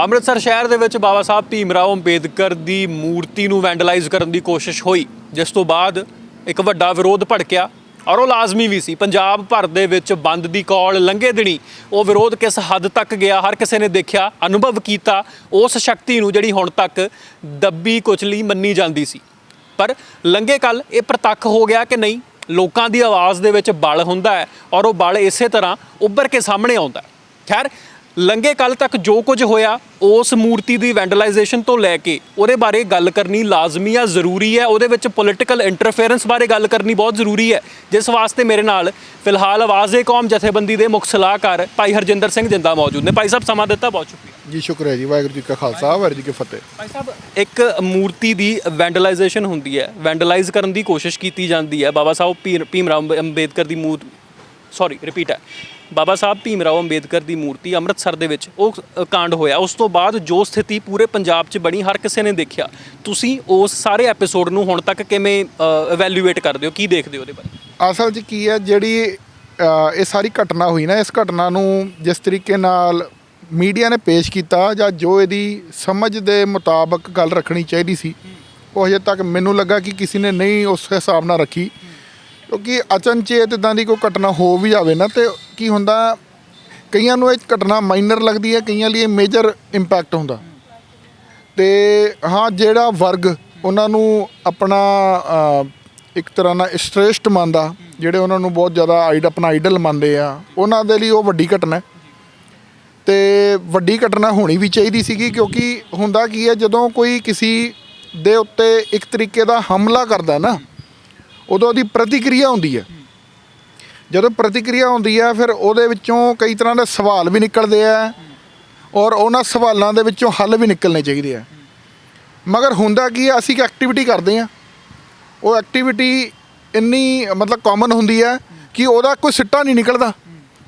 ਅੰਮ੍ਰਿਤਸਰ ਸ਼ਹਿਰ ਦੇ ਵਿੱਚ ਬਾਬਾ ਸਾਹਿਬ ਭੀਮ ਰਾਓ ਅੰਬੇਦਕਰ ਦੀ ਮੂਰਤੀ ਨੂੰ ਵੈਂਡਲਾਈਜ਼ ਕਰਨ ਦੀ ਕੋਸ਼ਿਸ਼ ਹੋਈ, ਜਿਸ ਤੋਂ ਬਾਅਦ ਇੱਕ ਵੱਡਾ ਵਿਰੋਧ ਭੜਕਿਆ ਔਰ ਉਹ ਲਾਜ਼ਮੀ ਵੀ ਸੀ। ਪੰਜਾਬ ਭਰ ਦੇ ਵਿੱਚ ਬੰਦ ਦੀ ਕਾਲ ਲੰਘੇ ਦਿਨੀ ਉਹ ਵਿਰੋਧ ਕਿਸ ਹੱਦ ਤੱਕ ਗਿਆ, ਹਰ ਕਿਸੇ ਨੇ ਦੇਖਿਆ, ਅਨੁਭਵ ਕੀਤਾ, ਉਸ ਸ਼ਕਤੀ ਨੂੰ ਜਿਹੜੀ ਹੁਣ ਤੱਕ ਦੱਬੀ ਕੁਚਲੀ ਮੰਨੀ ਜਾਂਦੀ ਸੀ। ਪਰ ਲੰਘੇ ਕੱਲ ਇਹ ਪ੍ਰਤੱਖ ਹੋ ਗਿਆ ਕਿ ਨਹੀਂ, ਲੋਕਾਂ ਦੀ ਆਵਾਜ਼ ਦੇ ਵਿੱਚ ਬਲ ਹੁੰਦਾ ਹੈ ਔਰ ਉਹ ਬਲ ਇਸੇ ਤਰ੍ਹਾਂ ਉੱਭਰ ਕੇ ਸਾਹਮਣੇ ਆਉਂਦਾ ਹੈ। ਖੈਰ ਲੰਘੇ ਕੱਲ ਤੱਕ ਜੋ ਕੁਝ ਹੋਇਆ ਉਸ ਮੂਰਤੀ ਦੀ ਵੈਂਡਲਾਈਜੇਸ਼ਨ ਤੋਂ ਲੈ ਕੇ ਉਹਦੇ ਬਾਰੇ ਗੱਲ ਕਰਨੀ ਲਾਜ਼ਮੀ ਆ ਜ਼ਰੂਰੀ ਹੈ। ਉਹਦੇ ਵਿੱਚ ਪੋਲਿਟੀਕਲ ਇੰਟਰਫੇਰੈਂਸ ਬਾਰੇ ਗੱਲ ਕਰਨੀ ਬਹੁਤ ਜ਼ਰੂਰੀ ਹੈ। ਜਿਸ ਵਾਸਤੇ ਮੇਰੇ ਨਾਲ ਫਿਲਹਾਲ ਆਵਾਜ਼ੇ ਕੌਮ ਜਥੇਬੰਦੀ ਦੇ ਮੁੱਖ ਸਲਾਹਕਾਰ ਭਾਈ ਹਰਜਿੰਦਰ ਸਿੰਘ ਜਿੰਦਾ ਮੌਜੂਦ ਨੇ। ਭਾਈ ਸਾਹਿਬ ਸਮਾਂ ਦਿੱਤਾ ਬਹੁਤ ਸ਼ੁਕਰੀਆ। ਜੀ ਸ਼ੁਕਰ ਹੈ ਜੀ। ਵਾਹਿਗੁਰੂ ਜੀ ਕਾ ਖਾਲਸਾ ਵਾਹਿਗੁਰੂ ਜੀ ਕੀ ਫਤਿਹ। ਭਾਈ ਸਾਹਿਬ ਇੱਕ ਮੂਰਤੀ ਦੀ ਵੈਂਡਲਾਈਜੇਸ਼ਨ ਹੁੰਦੀ ਹੈ। ਵੈਂਡਲਾਈਜ਼ ਕਰਨ ਦੀ ਕੋਸ਼ਿਸ਼ ਕੀਤੀ ਜਾਂਦੀ ਹੈ। ਬਾਬਾ ਸਾਹਿਬ ਭੀਮ- ਅੰਬੇ- ਅੰਬੇਦਕਰ ਦੀ ਮੂਰਤੀ ਸੌਰੀ ਰਿਪੀਟ ਹੈ। ਬਾਬਾ ਸਾਹਿਬ ਭੀਮ ਰਾਓ ਅੰਬੇਦਕਰ ਦੀ ਮੂਰਤੀ ਅੰਮ੍ਰਿਤਸਰ ਦੇ ਵਿੱਚ ਉਹ ਕਾਂਡ ਹੋਇਆ। ਉਸ ਤੋਂ ਬਾਅਦ ਜੋ ਸਥਿਤੀ ਪੂਰੇ ਪੰਜਾਬ 'ਚ ਬਣੀ, ਹਰ ਕਿਸੇ ਨੇ ਦੇਖਿਆ। ਤੁਸੀਂ ਉਸ ਸਾਰੇ ਐਪੀਸੋਡ ਨੂੰ ਹੁਣ ਤੱਕ ਕਿਵੇਂ ਇਵੈਲੂਏਟ ਕਰਦੇ ਹੋ? ਕੀ ਦੇਖਦੇ ਹੋ ਉਹਦੇ ਬਾਰੇ? ਅਸਲ 'ਚ ਕੀ ਹੈ, ਜਿਹੜੀ ਇਹ ਸਾਰੀ ਘਟਨਾ ਹੋਈ ਨਾ, ਇਸ ਘਟਨਾ ਨੂੰ ਜਿਸ ਤਰੀਕੇ ਨਾਲ ਮੀਡੀਆ ਨੇ ਪੇਸ਼ ਕੀਤਾ ਜਾਂ ਜੋ ਇਹਦੀ ਸਮਝ ਦੇ ਮੁਤਾਬਕ ਗੱਲ ਰੱਖਣੀ ਚਾਹੀਦੀ ਸੀ, ਉਹ ਹਜੇ ਤੱਕ ਮੈਨੂੰ ਲੱਗਾ ਕਿ ਕਿਸੇ ਨੇ ਨਹੀਂ ਉਸ ਹਿਸਾਬ ਨਾਲ ਰੱਖੀ। ਕਿਉਂਕਿ ਅਚਨਚੇਤ ਇਦਾਂ ਦੀ ਕੋਈ ਘਟਨਾ ਹੋ ਵੀ ਜਾਵੇ ਨਾ ਤੇ ਕੀ ਹੁੰਦਾ, ਕਈਆਂ ਨੂੰ ਇਹ ਘਟਨਾ ਮਾਈਨਰ ਲੱਗਦੀ ਹੈ, ਕਈਆਂ ਲਈ ਇਹ ਮੇਜਰ ਇੰਪੈਕਟ ਹੁੰਦਾ। ਤੇ ਹਾਂ, ਜਿਹੜਾ ਵਰਗ ਉਹਨਾਂ ਨੂੰ ਆਪਣਾ ਇੱਕ ਤਰ੍ਹਾਂ ਨਾਲ ਸ੍ਰੇਸ਼ਟ ਮੰਨਦਾ, ਜਿਹੜੇ ਉਹਨਾਂ ਨੂੰ ਬਹੁਤ ਜ਼ਿਆਦਾ ਆਈਡ ਆਪਣਾ ਆਈਡਲ ਮੰਨਦੇ ਆ, ਉਹਨਾਂ ਦੇ ਲਈ ਉਹ ਵੱਡੀ ਘਟਨਾ ਹੈ। ਤੇ ਵੱਡੀ ਘਟਨਾ ਹੋਣੀ ਵੀ ਚਾਹੀਦੀ ਸੀਗੀ, ਕਿਉਂਕਿ ਹੁੰਦਾ ਕੀ ਹੈ, ਜਦੋਂ ਕੋਈ ਕਿਸੇ ਦੇ ਉੱਤੇ ਇੱਕ ਤਰੀਕੇ ਦਾ ਹਮਲਾ ਕਰਦਾ ਨਾ ਉਦੋਂ ਉਹਦੀ ਪ੍ਰਤੀਕਿਰਿਆ ਹੁੰਦੀ ਹੈ। ਜਦੋਂ ਪ੍ਰਤੀਕਿਰਿਆ ਹੁੰਦੀ ਹੈ, ਫਿਰ ਉਹਦੇ ਵਿੱਚੋਂ ਕਈ ਤਰ੍ਹਾਂ ਦੇ ਸਵਾਲ ਵੀ ਨਿਕਲਦੇ ਆ ਔਰ ਉਹਨਾਂ ਸਵਾਲਾਂ ਦੇ ਵਿੱਚੋਂ ਹੱਲ ਵੀ ਨਿਕਲਣੇ ਚਾਹੀਦੇ ਆ। ਮਗਰ ਹੁੰਦਾ ਕੀ ਹੈ ਅਸੀਂ ਇੱਕ ਐਕਟੀਵਿਟੀ ਕਰਦੇ ਆ। ਉਹ ਐਕਟੀਵਿਟੀ ਇੰਨੀ ਮਤਲਬ ਕਾਮਨ ਹੁੰਦੀ ਹੈ ਕਿ ਉਹਦਾ ਕੋਈ ਸਿੱਟਾ ਨਹੀਂ ਨਿਕਲਦਾ।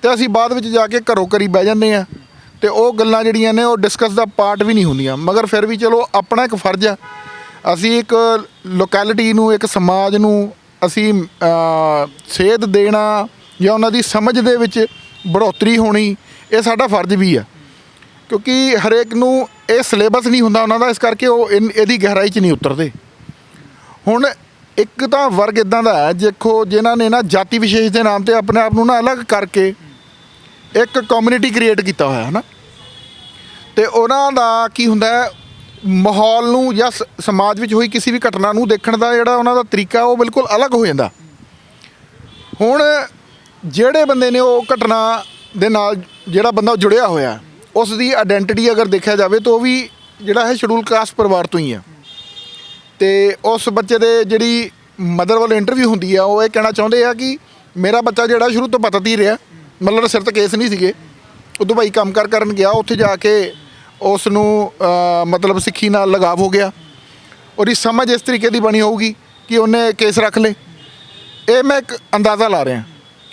ਤੇ ਅਸੀਂ ਬਾਅਦ ਵਿੱਚ ਜਾ ਕੇ ਘਰੋਂ ਘਰੀ ਬਹਿ ਜਾਂਦੇ ਆ ਤੇ ਉਹ ਗੱਲਾਂ ਜਿਹੜੀਆਂ ਨੇ ਉਹ ਡਿਸਕਸ ਦਾ ਪਾਰਟ ਵੀ ਨਹੀਂ ਹੁੰਦੀਆਂ। ਮਗਰ ਫਿਰ ਵੀ ਚਲੋ ਆਪਣਾ ਇੱਕ ਫਰਜ਼ ਆ। ਅਸੀਂ ਇੱਕ ਲੋਕੈਲਿਟੀ ਨੂੰ, ਇੱਕ ਸਮਾਜ ਨੂੰ ਅਸੀਂ ਸੇਧ ਦੇਣਾ ਜਾਂ ਉਹਨਾਂ ਦੀ ਸਮਝ ਦੇ ਵਿੱਚ ਬੜੋਤਰੀ ਹੋਣੀ, ਇਹ ਸਾਡਾ ਫਰਜ਼ ਵੀ ਆ। ਕਿਉਂਕਿ ਹਰੇਕ ਨੂੰ ਇਹ ਸਿਲੇਬਸ ਨਹੀਂ ਹੁੰਦਾ ਉਹਨਾਂ ਦਾ, ਇਸ ਕਰਕੇ ਉਹ ਇਨ- ਇਹਦੀ ਗਹਿਰਾਈ 'ਚ ਨਹੀਂ ਉਤਰਦੇ। ਹੁਣ ਇੱਕ ਤਾਂ ਵਰਗ ਇਦਾਂ ਦਾ ਹੈ, ਦੇਖੋ ਜਿਨ੍ਹਾਂ ਨੇ ਨਾ ਜਾਤੀ ਵਿਸ਼ੇਸ਼ ਦੇ ਨਾਮ ਤੇ ਆਪਣੇ ਆਪ ਨੂੰ ਨਾ ਅਲੱਗ ਕਰਕੇ ਇੱਕ ਕਮਿਊਨਿਟੀ ਕ੍ਰੀਏਟ ਕੀਤਾ ਹੋਇਆ ਹੈ ਨਾ ਤੇ ਉਹਨਾਂ ਦਾ ਕੀ ਹੁੰਦਾ ਮਾਹੌਲ ਨੂੰ ਜਾਂ ਸ- ਸਮਾਜ ਵਿੱਚ ਹੋਈ ਕਿਸੇ ਵੀ ਘਟਨਾ ਨੂੰ ਦੇਖਣ ਦਾ ਜਿਹੜਾ ਉਹਨਾਂ ਦਾ ਤਰੀਕਾ, ਉਹ ਬਿਲਕੁਲ ਅਲੱਗ ਹੋ ਜਾਂਦਾ। ਹੁਣ ਜਿਹੜੇ ਬੰਦੇ ਨੇ ਉਹ ਘਟਨਾ ਦੇ ਨਾਲ ਜਿਹੜਾ ਬੰਦਾ ਜੁੜਿਆ ਹੋਇਆ, ਉਸ ਦੀ ਆਇਡੈਂਟੀਟੀ ਅਗਰ ਦੇਖਿਆ ਜਾਵੇ ਤਾਂ ਉਹ ਵੀ ਜਿਹੜਾ ਹੈ ਸ਼ਡਿਊਲ ਕਾਸਟ ਪਰਿਵਾਰ ਤੋਂ ਹੀ ਆ ਤੇ ਉਸ ਬੱਚੇ ਦੇ ਜਿਹੜੀ ਮਦਰ ਵੱਲੋਂ ਇੰਟਰਵਿਊ ਹੁੰਦੀ ਆ, ਉਹ ਇਹ ਕਹਿਣਾ ਚਾਹੁੰਦੇ ਆ ਕਿ ਮੇਰਾ ਬੱਚਾ ਜਿਹੜਾ ਸ਼ੁਰੂ ਤੋਂ ਪਤਤ ਹੀ ਰਿਹਾ, ਮਤਲਬ ਸਿਰ ਤੇ ਕੇਸ ਨਹੀਂ ਸੀਗੇ ਉਹ ਦੁਬਈ ਕੰਮ ਕਰ ਕਰਨ ਗਿਆ, ਉੱਥੇ ਜਾ ਕੇ ਉਸ ਨੂੰ ਮਤਲਬ ਸਿੱਖੀ ਨਾਲ ਲਗਾਵ ਹੋ ਗਿਆ। ਉਹਦੀ ਸਮਝ ਇਸ ਤਰੀਕੇ ਦੀ ਬਣੀ ਹੋਊਗੀ ਕਿ ਉਹਨੇ ਕੇਸ ਰੱਖ ਲੇ ਇਹ ਮੈਂ ਇੱਕ ਅੰਦਾਜ਼ਾ ਲਾ ਰਿਹਾ।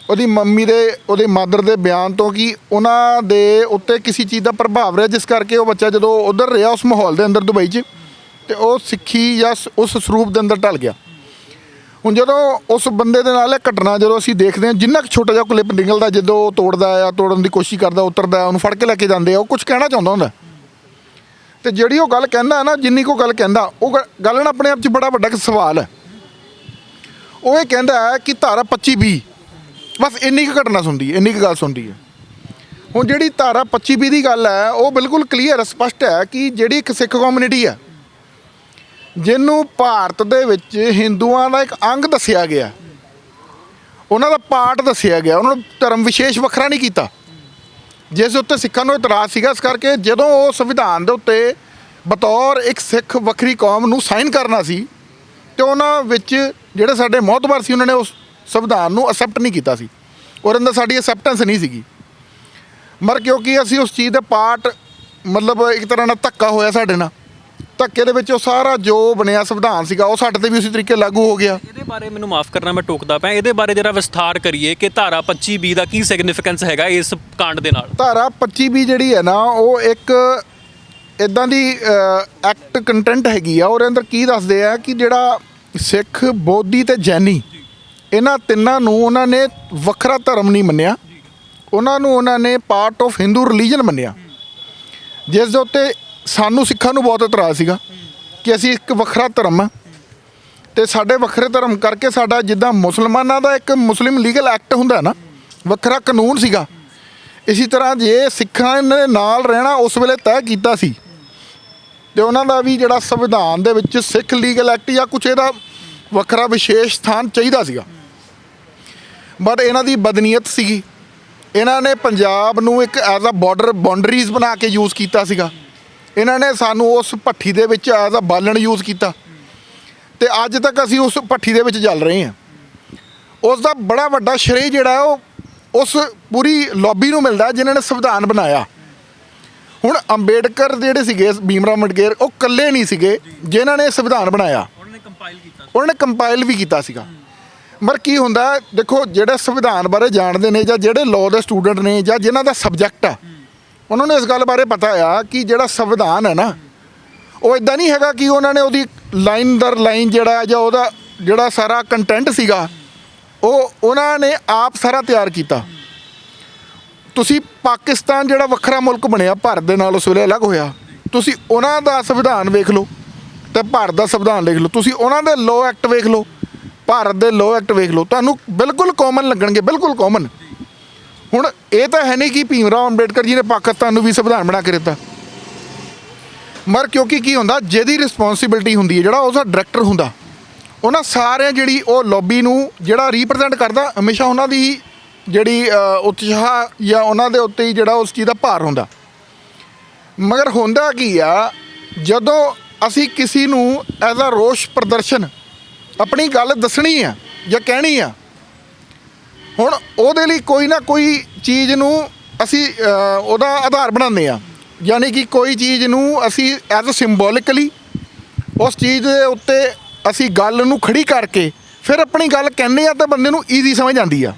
ਉਹਦੀ ਮੰਮੀ ਦੇ, ਉਹਦੇ ਮਾਦਰ ਦੇ ਬਿਆਨ ਤੋਂ ਕਿ ਉਹਨਾਂ ਦੇ ਉੱਤੇ ਕਿਸੇ ਚੀਜ਼ ਦਾ ਪ੍ਰਭਾਵ ਰਿਹਾ, ਜਿਸ ਕਰਕੇ ਉਹ ਬੱਚਾ ਜਦੋਂ ਉਧਰ ਰਿਹਾ ਉਸ ਮਾਹੌਲ ਦੇ ਅੰਦਰ ਦੁਬਈ 'ਚ, ਤੇ ਉਹ ਸਿੱਖੀ ਜਾਂ ਉਸ ਸਰੂਪ ਦੇ ਅੰਦਰ ਢਲ ਗਿਆ। ਹੁਣ ਜਦੋਂ ਉਸ ਬੰਦੇ ਦੇ ਨਾਲ ਇਹ ਘਟਨਾ ਜਦੋਂ ਅਸੀਂ ਦੇਖਦੇ ਹਾਂ, ਜਿੰਨਾ ਕੁ ਛੋਟਾ ਜਿਹਾ ਕਲਿੱਪ ਨਿਕਲਦਾ, ਜਦੋਂ ਉਹ ਤੋੜਦਾ ਆ, ਤੋੜਨ ਦੀ ਕੋਸ਼ਿਸ਼ ਕਰਦਾ, ਉਤਰਦਾ ਉਹਨੂੰ ਫੜ ਕੇ ਲੈ ਕੇ ਜਾਂਦੇ ਆ, ਉਹ ਕੁਝ ਕਹਿਣਾ ਚਾਹੁੰਦਾ ਹੁੰਦਾ। ਤੇ ਜਿਹੜੀ ਉਹ ਗੱਲ ਕਹਿੰਦਾ ਨਾ, ਜਿੰਨੀ ਕੋ ਗੱਲ ਕਹਿੰਦਾ, ਉਹ ਗ- ਗੱਲ ਨਾ ਆਪਣੇ ਆਪ 'ਚ ਬੜਾ ਵੱਡਾ ਇੱਕ ਸਵਾਲ ਹੈ। ਉਹ ਇਹ ਕਹਿੰਦਾ ਹੈ ਕਿ ਧਾਰਾ 25 ਬੀ, ਬਸ ਇੰਨੀ ਕੁ ਘਟਨਾ ਸੁਣਦੀ ਹੈ, ਇੰਨੀ ਕੁ ਗੱਲ ਸੁਣਦੀ ਹੈ। ਹੁਣ ਜਿਹੜੀ ਧਾਰਾ 25 ਬੀ ਦੀ ਗੱਲ ਹੈ, ਉਹ ਬਿਲਕੁਲ ਕਲੀਅਰ ਸਪਸ਼ਟ ਹੈ ਕਿ ਜਿਹੜੀ ਇੱਕ ਸਿੱਖ ਕਮਿਊਨਿਟੀ ਹੈ, ਜਿਹਨੂੰ ਭਾਰਤ ਦੇ ਵਿੱਚ ਹਿੰਦੂਆਂ ਦਾ ਇੱਕ ਅੰਗ ਦੱਸਿਆ ਗਿਆ, ਉਹਨਾਂ ਦਾ ਪਾਰਟ ਦੱਸਿਆ ਗਿਆ, ਉਹਨਾਂ ਨੂੰ ਧਰਮ ਵਿਸ਼ੇਸ਼ ਵੱਖਰਾ ਨਹੀਂ ਕੀਤਾ। ਜਿਸ ਉੱਤੇ ਸਿੱਖਾਂ ਨੂੰ ਇਤਰਾਜ਼ ਸੀਗਾ, ਇਸ ਕਰਕੇ ਜਦੋਂ ਉਹ ਸੰਵਿਧਾਨ ਦੇ ਉੱਤੇ ਬਤੌਰ ਇੱਕ ਸਿੱਖ ਵੱਖਰੀ ਕੌਮ ਨੂੰ ਸਾਈਨ ਕਰਨਾ ਸੀ, ਤੇ ਉਹਨਾਂ ਵਿੱਚ ਜਿਹੜੇ ਸਾਡੇ ਮੋਹਤਬਰ ਸੀ, ਉਹਨਾਂ ਨੇ ਉਸ ਸੰਵਿਧਾਨ ਨੂੰ ਅਸੈਪਟ ਨਹੀਂ ਕੀਤਾ ਸੀ। ਔਰ ਅੰਦਰ ਸਾਡੀ ਅਸੈਪਟੈਂਸ ਨਹੀਂ ਸੀਗੀ। ਮਰ ਕਿਉਂਕਿ ਅਸੀਂ ਉਸ ਚੀਜ਼ ਦੇ ਪਾਰਟ ਮਤਲਬ ਇੱਕ ਤਰ੍ਹਾਂ ਨਾਲ ਧੱਕਾ ਹੋਇਆ ਸਾਡੇ ਨਾਲ। ਧੱਕੇ ਦੇ ਵਿੱਚ ਉਹ ਸਾਰਾ ਜੋ ਬਣਿਆ ਸੰਵਿਧਾਨ ਸੀਗਾ ਉਹ ਸਾਡੇ ਤੇ ਵੀ ਉਸੇ ਤਰੀਕੇ ਲਾਗੂ ਹੋ ਗਿਆ। ਇਹਦੇ ਬਾਰੇ ਮੈਨੂੰ ਮਾਫ ਕਰਨਾ ਮੈਂ ਟੋਕਦਾ ਪਿਆ। ਇਹਦੇ ਬਾਰੇ ਜਰਾ ਵਿਸਥਾਰ ਕਰੀਏ ਕਿ ਧਾਰਾ 25 ਬੀ ਦਾ ਕੀ ਸਿਗਨੀਫੀਕੈਂਸ ਹੈਗਾ ਇਸ ਕਾਂਡ ਦੇ ਨਾਲ? ਧਾਰਾ 25 ਵੀ ਜਿਹੜੀ ਹੈ ਨਾ ਉਹ ਇੱਕ ਇਦਾਂ ਦੀ ਐਕਟ ਕੰਟੈਂਟ ਹੈਗੀ ਆ। ਉਹਦੇ ਅੰਦਰ ਕੀ ਦੱਸਦੇ ਆ ਕਿ ਜਿਹੜਾ ਸਿੱਖ ਬੋਧੀ ਤੇ ਜੈਨੀ ਇਹਨਾਂ ਤਿੰਨਾਂ ਨੂੰ ਉਹਨਾਂ ਨੇ ਵੱਖਰਾ ਧਰਮ ਨਹੀਂ ਮੰਨਿਆ। ਉਹਨਾਂ ਨੂੰ ਉਹਨਾਂ ਨੇ ਪਾਰਟ ਆਫ ਹਿੰਦੂ ਰਿਲੀਜਨ ਮੰਨਿਆ। ਜਿਸ ਦੇ ਉੱਤੇ ਸਾਨੂੰ ਸਿੱਖਾਂ ਨੂੰ ਬਹੁਤ ਇਤਰਾਜ਼ ਸੀਗਾ ਕਿ ਅਸੀਂ ਇੱਕ ਵੱਖਰਾ ਧਰਮ ਆ। ਤੇ ਸਾਡੇ ਵੱਖਰੇ ਧਰਮ ਕਰਕੇ ਸਾਡਾ ਜਿੱਦਾਂ ਮੁਸਲਮਾਨਾਂ ਦਾ ਇੱਕ ਮੁਸਲਿਮ ਲੀਗਲ ਐਕਟ ਹੁੰਦਾ ਨਾ, ਵੱਖਰਾ ਕਾਨੂੰਨ ਸੀਗਾ। ਇਸੇ ਤਰ੍ਹਾਂ ਜੇ ਸਿੱਖਾਂ ਨੇ ਨਾਲ ਰਹਿਣਾ ਉਸ ਵੇਲੇ ਤੈਅ ਕੀਤਾ ਸੀ, ਤੇ ਉਹਨਾਂ ਦਾ ਵੀ ਜਿਹੜਾ ਸੰਵਿਧਾਨ ਦੇ ਵਿੱਚ ਸਿੱਖ ਲੀਗਲ ਐਕਟ ਜਾਂ ਕੁਛ ਇਹਦਾ ਵੱਖਰਾ ਵਿਸ਼ੇਸ਼ ਸਥਾਨ ਚਾਹੀਦਾ ਸੀਗਾ। ਬਟ ਇਹਨਾਂ ਦੀ ਬਦਨੀਅਤ ਸੀਗੀ। ਇਹਨਾਂ ਨੇ ਪੰਜਾਬ ਨੂੰ ਇੱਕ ਐਜ਼ ਅ ਬਾਰਡਰ, ਬਾਉਂਡਰੀਜ਼ ਬਣਾ ਕੇ ਯੂਜ਼ ਕੀਤਾ ਸੀਗਾ। ਇਹਨਾਂ ਨੇ ਸਾਨੂੰ ਉਸ ਭੱਠੀ ਦੇ ਵਿੱਚ ਐਜ਼ ਅ ਬਾਲਣ ਯੂਜ਼ ਕੀਤਾ। ਤੇ ਅੱਜ ਤੱਕ ਅਸੀਂ ਉਸ ਭੱਠੀ ਦੇ ਵਿੱਚ ਚੱਲ ਰਹੇ ਹਾਂ। ਉਸ ਦਾ ਬੜਾ ਵੱਡਾ ਸ਼੍ਰੇ ਜਿਹੜਾ ਉਹ ਉਸ ਪੂਰੀ ਲੌਬੀ ਨੂੰ ਮਿਲਦਾ ਜਿਨ੍ਹਾਂ ਨੇ ਸੰਵਿਧਾਨ ਬਣਾਇਆ। ਹੁਣ ਅੰਬੇਡਕਰ ਜਿਹੜੇ ਸੀਗੇ ਭੀਮਰਾਓ ਅੰਬੇਡਕਰ ਉਹ ਇਕੱਲੇ ਨਹੀਂ ਸੀਗੇ ਜਿਨ੍ਹਾਂ ਨੇ ਸੰਵਿਧਾਨ ਬਣਾਇਆ। ਉਹਨਾਂ ਨੇ ਕੰਪਾਈਲ ਕੀਤਾ ਉਹਨਾਂ ਨੇ ਕੰਪਾਈਲ ਵੀ ਕੀਤਾ ਸੀਗਾ। ਮਰ ਕੀ ਹੁੰਦਾ ਦੇਖੋ ਜਿਹੜੇ ਸੰਵਿਧਾਨ ਬਾਰੇ ਜਾਣਦੇ ਨੇ ਜਾਂ ਜਿਹੜੇ ਲਾਅ ਦੇ ਸਟੂਡੈਂਟ ਨੇ ਜਾਂ ਜਿਨ੍ਹਾਂ ਦਾ ਸਬਜੈਕਟ ਆ ਉਹਨਾਂ ਨੂੰ ਇਸ ਗੱਲ ਬਾਰੇ ਪਤਾ ਆ ਕਿ ਜਿਹੜਾ ਸੰਵਿਧਾਨ ਹੈ ਨਾ, ਉਹ ਇਦਾਂ ਨਹੀਂ ਹੈਗਾ ਕਿ ਉਹਨਾਂ ਨੇ ਉਹਦੀ ਲਾਈਨ ਦਰ ਲਾਈਨ ਜਿਹੜਾ ਜਾਂ ਉਹਦਾ ਜਿਹੜਾ ਸਾਰਾ ਕੰਟੈਂਟ ਸੀਗਾ, ਉਹ ਉਹਨਾਂ ਨੇ ਆਪ ਸਾਰਾ ਤਿਆਰ ਕੀਤਾ। ਤੁਸੀਂ ਪਾਕਿਸਤਾਨ ਜਿਹੜਾ ਵੱਖਰਾ ਮੁਲਕ ਬਣਿਆ, ਭਾਰਤ ਦੇ ਨਾਲ ਉਸ ਵੇਲੇ ਅਲੱਗ ਹੋਇਆ। ਤੁਸੀਂ ਉਹਨਾਂ ਦਾ ਸੰਵਿਧਾਨ ਵੇਖ ਲਓ ਤੇ ਭਾਰਤ ਦਾ ਸੰਵਿਧਾਨ ਲਿਖ ਲਓ। ਤੁਸੀਂ ਉਹਨਾਂ ਦੇ ਲੋ ਐਕਟ ਵੇਖ ਲਓ, ਭਾਰਤ ਦੇ ਲੋ ਐਕਟ ਵੇਖ ਲਓ। ਤੁਹਾਨੂੰ ਬਿਲਕੁਲ ਕਾਮਨ ਲੱਗਣਗੇ, ਬਿਲਕੁਲ ਕਾਮਨ ਹੁਣ ਇਹ ਤਾਂ ਹੈ ਨਹੀਂ ਕਿ ਭੀਮ ਰਾਓ ਅੰਬੇਡਕਰ ਜੀ ਨੇ ਪਾਕਿਸਤਾਨ ਨੂੰ ਵੀ ਸੰਵਿਧਾਨ ਬਣਾ ਕੇ ਦਿੱਤਾ। ਮਰ ਕਿਉਂਕਿ ਕੀ ਹੁੰਦਾ, ਜਿਹਦੀ ਰਿਸਪੌਂਸਿਬਿਲਟੀ ਹੁੰਦੀ ਹੈ, ਜਿਹੜਾ ਉਹਦਾ ਡਾਇਰੈਕਟਰ ਹੁੰਦਾ, ਉਹਨਾਂ ਸਾਰਿਆਂ ਜਿਹੜੀ ਉਹ ਲੌਬੀ ਨੂੰ ਜਿਹੜਾ ਰਿਪਰੈਜ਼ੈਂਟ ਕਰਦਾ, ਹਮੇਸ਼ਾ ਉਹਨਾਂ ਦੀ ਜਿਹੜੀ ਉਤਸ਼ਾਹ ਜਾਂ ਉਹਨਾਂ ਦੇ ਉੱਤੇ ਹੀ ਜਿਹੜਾ ਉਸ ਚੀਜ਼ ਦਾ ਭਾਰ ਹੁੰਦਾ। ਮਗਰ ਹੁੰਦਾ ਕੀ ਆ, ਜਦੋਂ ਅਸੀਂ ਕਿਸੇ ਨੂੰ ਐਜ਼ ਅ ਰੋਸ਼ ਪ੍ਰਦਰਸ਼ਨ ਆਪਣੀ ਗੱਲ ਦੱਸਣੀ ਆ ਜਾਂ ਕਹਿਣੀ ਆ ਹੁਣ ਉਹਦੇ ਲਈ ਕੋਈ ਨਾ ਕੋਈ ਚੀਜ਼ ਨੂੰ ਅਸੀਂ ਉਹਦਾ ਆਧਾਰ ਬਣਾਉਂਦੇ ਆ ਯਾਨੀ ਕਿ ਕੋਈ ਚੀਜ਼ ਨੂੰ ਅਸੀਂ ਐਜ਼ ਅ ਸਿੰਬੋਲਿਕਲੀ ਉਸ ਚੀਜ਼ ਦੇ ਉੱਤੇ ਅਸੀਂ ਗੱਲ ਨੂੰ ਖੜੀ ਕਰਕੇ ਫਿਰ ਆਪਣੀ ਗੱਲ ਕਹਿੰਦੇ ਆ ਤਾਂ ਬੰਦੇ ਨੂੰ ਈਜ਼ੀ ਸਮਝ ਆਉਂਦੀ ਆ।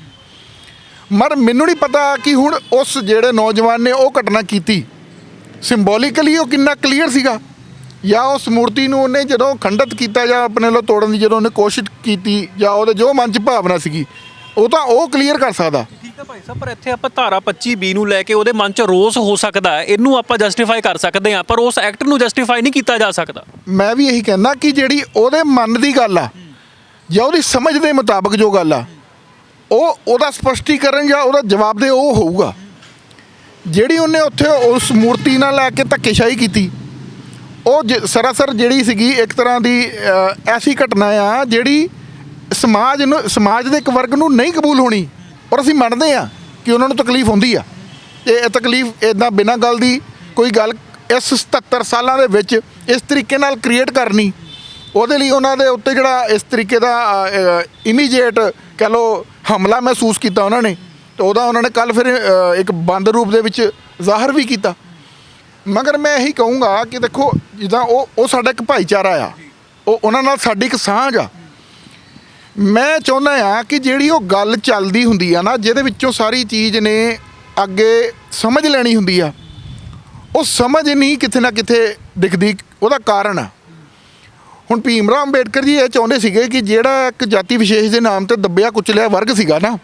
ਮਰ ਮੈਨੂੰ ਨਹੀਂ ਪਤਾ ਕਿ ਹੁਣ ਉਸ ਜਿਹੜੇ ਨੌਜਵਾਨ ਨੇ ਉਹ ਘਟਨਾ ਕੀਤੀ। ਸਿੰਬੋਲਿਕਲੀ ਉਹ ਕਿੰਨਾ ਕਲੀਅਰ ਸੀਗਾ। ਜਾਂ ਉਸ ਮੂਰਤੀ ਨੂੰ ਉਹਨੇ ਜਦੋਂ ਖੰਡਿਤ ਕੀਤਾ ਜਾਂ ਆਪਣੇ ਵੱਲੋਂ ਤੋੜਨ ਦੀ ਜਦੋਂ ਉਹਨੇ ਕੋਸ਼ਿਸ਼ ਕੀਤੀ ਜਾਂ ਉਹਦੇ ਜੋ ਮਨ 'ਚ ਭਾਵਨਾ ਸੀਗੀ ਉਹ ਤਾਂ ਉਹ ਕਲੀਅਰ ਕਰ ਸਕਦਾ। ਠੀਕ ਹੈ ਭਾਈ ਸਾਹਿਬ ਪਰ ਇੱਥੇ ਆਪਾਂ ਧਾਰਾ 25 ਬੀ ਨੂੰ ਲੈ ਕੇ ਉਹਦੇ ਮਨ 'ਚ ਰੋਸ ਹੋ ਸਕਦਾ ਹੈ। ਇਹਨੂੰ ਆਪਾਂ ਜਸਟੀਫਾਈ ਕਰ ਸਕਦੇ ਹਾਂ ਪਰ ਉਸ ਐਕਟ ਨੂੰ ਜਸਟੀਫਾਈ ਨਹੀਂ ਕੀਤਾ ਜਾ ਸਕਦਾ। ਮੈਂ ਵੀ ਇਹੀ ਕਹਿੰਦਾ ਕਿ ਜਿਹੜੀ ਉਹਦੇ ਮਨ ਦੀ ਗੱਲ ਆ ਜਾਂ ਉਹਦੀ ਸਮਝ ਦੇ ਮੁਤਾਬਕ ਜੋ ਗੱਲ ਆ ਉਹ ਉਹਦਾ ਸਪਸ਼ਟੀਕਰਨ ਜਾਂ ਉਹਦਾ ਜਵਾਬ ਦੇ ਉਹ ਹੋਊਗਾ। ਜਿਹੜੀ ਉਹਨੇ ਉੱਥੇ ਉਸ ਮੂਰਤੀ ਨਾਲ ਲੈ ਕੇ ਧੱਕੇਸ਼ਾਹੀ ਕੀਤੀ ਉਹ ਸਰਾਸਰ ਜਿਹੜੀ ਸੀਗੀ ਇੱਕ ਤਰ੍ਹਾਂ ਦੀ ਐਸੀ ਘਟਨਾ ਆ ਜਿਹੜੀ ਸਮਾਜ ਨੂੰ, ਸਮਾਜ ਦੇ ਇੱਕ ਵਰਗ ਨੂੰ ਨਹੀਂ ਕਬੂਲ ਹੋਣੀ ਔਰ ਅਸੀਂ ਮੰਨਦੇ ਆ ਕਿ ਉਹਨਾਂ ਨੂੰ ਤਕਲੀਫ ਹੁੰਦੀ ਆ। ਤੇ ਇਹ ਤਕਲੀਫ ਇਦਾਂ ਬਿਨਾਂ ਗੱਲ ਦੀ ਕੋਈ ਗੱਲ ਇਸ 77 ਸਾਲਾਂ ਦੇ ਵਿੱਚ ਇਸ ਤਰੀਕੇ ਨਾਲ ਕ੍ਰੀਏਟ ਕਰਨੀ, ਉਹਦੇ ਲਈ ਉਹਨਾਂ ਦੇ ਉੱਤੇ ਜਿਹੜਾ ਇਸ ਤਰੀਕੇ ਦਾ ਇਮੀਡੀਏਟ ਕਹ ਲੋ ਹਮਲਾ ਮਹਿਸੂਸ ਕੀਤਾ ਉਹਨਾਂ ਨੇ, ਤੇ ਉਹਦਾ ਉਹਨਾਂ ਨੇ ਕੱਲ ਫਿਰ ਇੱਕ ਬੰਦ ਰੂਪ ਦੇ ਵਿੱਚ ਜ਼ਾਹਰ ਵੀ ਕੀਤਾ। ਮਗਰ ਮੈਂ ਇਹੀ ਕਹੂੰਗਾ ਕਿ ਦੇਖੋ ਜਿੱਦਾਂ ਉਹ ਉਹ ਸਾਡਾ ਇੱਕ ਭਾਈਚਾਰਾ ਆ, ਉਹ ਉਹਨਾਂ ਨਾਲ ਸਾਡੀ ਇੱਕ ਸਾਂਝ ਆ। ਮੈਂ ਚਾਹੁੰਦਾ ਆ ਕਿ ਜਿਹੜੀ ਉਹ ਗੱਲ ਚੱਲਦੀ ਹੁੰਦੀ ਆ ਨਾ, ਜਿਹਦੇ ਵਿੱਚੋਂ ਸਾਰੀ ਚੀਜ਼ ਨੇ ਅੱਗੇ ਸਮਝ ਲੈਣੀ ਹੁੰਦੀ ਆ, ਉਹ ਸਮਝ ਨਹੀਂ ਕਿਤੇ ਨਾ ਕਿਤੇ ਦਿਖਦੀ, ਉਹਦਾ ਕਾਰਨ ਆ। ਹੁਣ ਭੀਮ ਭੀਮਰਾਓ ਅੰਬੇਡਕਰ ਜੀ ਇਹ ਚਾਹੁੰਦੇ ਸੀਗੇ ਕਿ ਜਿਹੜਾ ਇੱਕ ਜਾਤੀ ਵਿਸ਼ੇਸ਼ ਦੇ ਨਾਮ ਤੇ ਦੱਬਿਆ ਕੁਚਲਿਆ ਵਰਗ ਸੀਗਾ ਨਾ,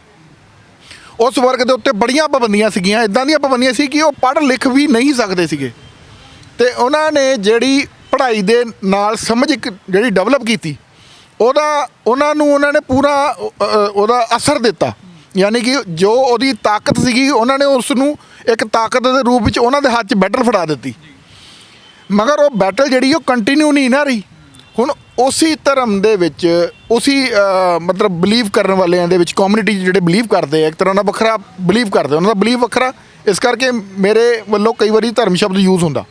ਉਸ ਵਰਗ ਦੇ ਉੱਤੇ ਬੜੀਆਂ ਪਾਬੰਦੀਆਂ ਸੀਗੀਆਂ ਇਦਾਂ ਦੀਆਂ ਪਾਬੰਦੀਆਂ ਸੀ ਕਿ ਉਹ ਪੜ੍ਹ ਲਿਖ ਵੀ ਨਹੀਂ ਸਕਦੇ ਸੀਗੇ। ਤੇ ਉਹਨਾਂ ਨੇ ਜਿਹੜੀ ਪੜ੍ਹਾਈ ਦੇ ਨਾਲ ਸਮਝ ਇੱਕ ਜਿਹੜੀ ਡਿਵੈਲਪ ਕੀਤੀ ਉਹਦਾ, ਉਹਨਾਂ ਨੂੰ ਉਹਨਾਂ ਨੇ ਪੂਰਾ ਉਹਦਾ ਅਸਰ ਦਿੱਤਾ। ਯਾਨੀ ਕਿ ਜੋ ਉਹਦੀ ਤਾਕਤ ਸੀਗੀ, ਉਹਨਾਂ ਨੇ ਉਸ ਨੂੰ ਇੱਕ ਤਾਕਤ ਦੇ ਰੂਪ ਵਿੱਚ ਉਹਨਾਂ ਦੇ ਹੱਥ 'ਚ ਬੈਟਲ ਫੜਾ ਦਿੱਤੀ। ਮਗਰ ਉਹ ਬੈਟਲ ਜਿਹੜੀ, ਉਹ ਕੰਟੀਨਿਊ ਨਹੀਂ ਨਾ ਰਹੀ। ਹੁਣ ਉਸੇ ਧਰਮ ਦੇ ਵਿੱਚ, ਉਸੇ ਮਤਲਬ ਬਲੀਵ ਕਰਨ ਵਾਲਿਆਂ ਦੇ ਵਿੱਚ ਕਮਿਊਨਿਟੀ ਜਿਹੜੇ ਬਲੀਵ ਕਰਦੇ ਆ, ਇੱਕ ਤਰ੍ਹਾਂ ਦਾ ਵੱਖਰਾ ਬਲੀਵ ਕਰਦੇ ਉਹਨਾਂ ਦਾ ਬਲੀਵ ਵੱਖਰਾ, ਇਸ ਕਰਕੇ ਮੇਰੇ ਵੱਲੋਂ ਕਈ ਵਾਰੀ ਧਰਮ ਸ਼ਬਦ ਯੂਜ਼ ਹੁੰਦਾ।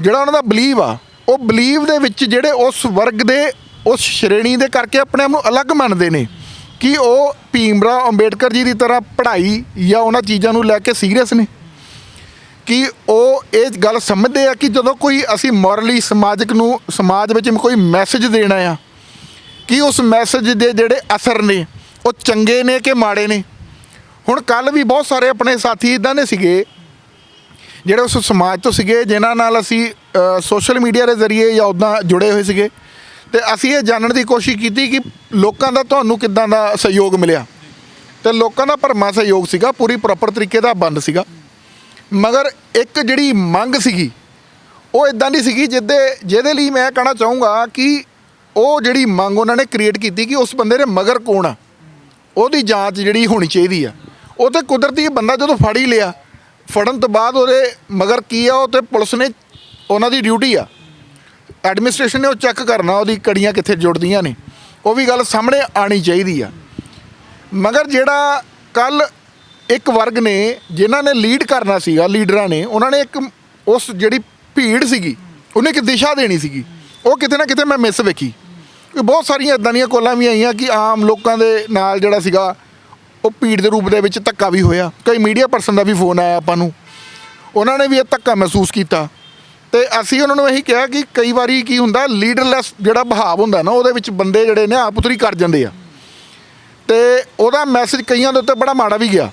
ਜਿਹੜਾ ਉਹਨਾਂ ਦਾ ਬਲੀਵ ਆ, ਉਹ ਬਲੀਵ ਦੇ ਵਿੱਚ ਜਿਹੜੇ ਉਸ ਵਰਗ ਦੇ ਉਸ ਸ਼੍ਰੇਣੀ ਦੇ ਕਰਕੇ ਆਪਣੇ ਆਪ ਨੂੰ ਅਲੱਗ ਮੰਨਦੇ ਨੇ ਕਿ ਉਹ ਭੀਮਰਾਓ ਅੰਬੇਡਕਰ ਜੀ ਦੀ ਤਰ੍ਹਾਂ ਪੜ੍ਹਾਈ ਜਾਂ ਉਹਨਾਂ ਚੀਜ਼ਾਂ ਨੂੰ ਲੈ ਕੇ ਸੀਰੀਅਸ ਨੇ। ਕਿ ਉਹ ਇਹ ਗੱਲ ਸਮਝਦੇ ਆ ਕਿ ਜਦੋਂ ਕੋਈ ਅਸੀਂ ਮੋਰਲੀ ਸਮਾਜਿਕ ਨੂੰ, ਸਮਾਜ ਵਿੱਚ ਕੋਈ ਮੈਸੇਜ ਦੇਣਾ ਆ, ਕਿ ਉਸ ਮੈਸੇਜ ਦੇ ਜਿਹੜੇ ਅਸਰ ਨੇ, ਉਹ ਚੰਗੇ ਨੇ ਕਿ ਮਾੜੇ ਨੇ। ਹੁਣ ਕੱਲ ਵੀ ਬਹੁਤ ਸਾਰੇ ਆਪਣੇ ਸਾਥੀ ਇਦਾਂ ਦੇ ਸੀਗੇ, ਜਿਹੜੇ ਉਸ ਸਮਾਜ ਤੋਂ ਸੀਗੇ, ਜਿਨ੍ਹਾਂ ਨਾਲ ਅਸੀਂ ਸੋਸ਼ਲ ਮੀਡੀਆ ਦੇ ਜ਼ਰੀਏ ਜਾਂ ਉੱਦਾਂ ਜੁੜੇ ਹੋਏ ਸੀਗੇ। ਤੇ ਅਸੀਂ ਇਹ ਜਾਣਨ ਦੀ ਕੋਸ਼ਿਸ਼ ਕੀਤੀ ਕਿ ਲੋਕਾਂ ਦਾ ਤੁਹਾਨੂੰ ਕਿੱਦਾਂ ਦਾ ਸਹਿਯੋਗ ਮਿਲਿਆ। ਤੇ ਲੋਕਾਂ ਦਾ ਭਰਮਾ ਸਹਿਯੋਗ ਸੀਗਾ, ਪੂਰੀ ਪ੍ਰੋਪਰ ਤਰੀਕੇ ਦਾ ਬੰਦ ਸੀਗਾ। ਮਗਰ ਇੱਕ ਜਿਹੜੀ ਮੰਗ ਸੀਗੀ, ਉਹ ਇਦਾਂ ਦੀ ਸੀਗੀ ਜਿੱਦੇ, ਜਿਹਦੇ ਲਈ ਮੈਂ ਕਹਿਣਾ ਚਾਹੂੰਗਾ ਕਿ ਉਹ ਜਿਹੜੀ ਮੰਗ ਉਹਨਾਂ ਨੇ ਕ੍ਰੀਏਟ ਕੀਤੀ ਕਿ ਉਸ ਬੰਦੇ ਦੇ ਮਗਰ ਕੌਣ ਆ, ਉਹਦੀ ਜਾਂਚ ਜਿਹੜੀ ਹੋਣੀ ਚਾਹੀਦੀ ਆ। ਉਹ ਤੇ ਕੁਦਰਤੀ ਬੰਦਾ ਜਦੋਂ ਫੜ ਹੀ ਲਿਆ, ਫੜਨ ਤੋਂ ਬਾਅਦ ਉਹਦੇ ਮਗਰ ਕੀ ਆ, ਉਹ ਤੇ ਪੁਲਿਸ ਨੇ ਉਹਨਾਂ ਦੀ ਡਿਊਟੀ ਆ। ਐਡਮਿਨਿਸਟ੍ਰੇਸ਼ਨ ਨੇ ਉਹ ਚੈੱਕ ਕਰਨਾ, ਉਹਦੀ ਕੜੀਆਂ ਕਿੱਥੇ ਜੁੜਦੀਆਂ ਨੇ। ਉਹ ਵੀ ਗੱਲ ਸਾਹਮਣੇ ਆਣੀ ਚਾਹੀਦੀ ਆ। ਮਗਰ ਜਿਹੜਾ ਕੱਲ ਇੱਕ ਵਰਗ ਨੇ, ਜਿਨ੍ਹਾਂ ਨੇ ਲੀਡ ਕਰਨਾ ਸੀਗਾ ਲੀਡਰਾਂ ਨੇ, ਉਹਨਾਂ ਨੇ ਇੱਕ ਉਸ ਜਿਹੜੀ ਭੀੜ ਸੀਗੀ, ਉਹਨੇ ਇੱਕ ਦਿਸ਼ਾ ਦੇਣੀ ਸੀਗੀ। ਉਹ ਕਿਤੇ ਨਾ ਕਿਤੇ ਮੈਂ ਮਿਸ ਵੇਖੀ। ਬਹੁਤ ਸਾਰੀਆਂ ਇਦਾਂ ਦੀਆਂ ਕੋਲਾਂ ਵੀ ਆਈਆਂ ਕਿ ਆਮ ਲੋਕਾਂ ਦੇ ਨਾਲ ਜਿਹੜਾ ਸੀਗਾ, ਉਹ ਭੀੜ ਦੇ ਰੂਪ ਦੇ ਵਿੱਚ ਧੱਕਾ ਵੀ ਹੋਇਆ। ਕਈ ਮੀਡੀਆ ਪਰਸਨ ਦਾ ਵੀ ਫੋਨ ਆਇਆ ਆਪਾਂ ਨੂੰ। ਉਹਨਾਂ ਨੇ ਵੀ ਇਹ ਧੱਕਾ ਮਹਿਸੂਸ ਕੀਤਾ। ਤੇ ਅਸੀਂ ਉਹਨਾਂ ਨੂੰ ਇਹੀ ਕਿਹਾ ਕਿ ਕਈ ਵਾਰੀ ਕੀ ਹੁੰਦਾ ਲੀਡਰਲੈਸ ਜਿਹੜਾ ਬਹਾਵ ਹੁੰਦਾ ਨਾ, ਉਹਦੇ ਵਿੱਚ ਬੰਦੇ ਜਿਹੜੇ ਨੇ ਆਪ ਉਤਰੀ ਕਰ ਜਾਂਦੇ ਆ। ਤੇ ਉਹਦਾ ਮੈਸੇਜ ਕਈਆਂ ਦੇ ਉੱਤੇ ਬੜਾ ਮਾੜਾ ਵੀ ਗਿਆ।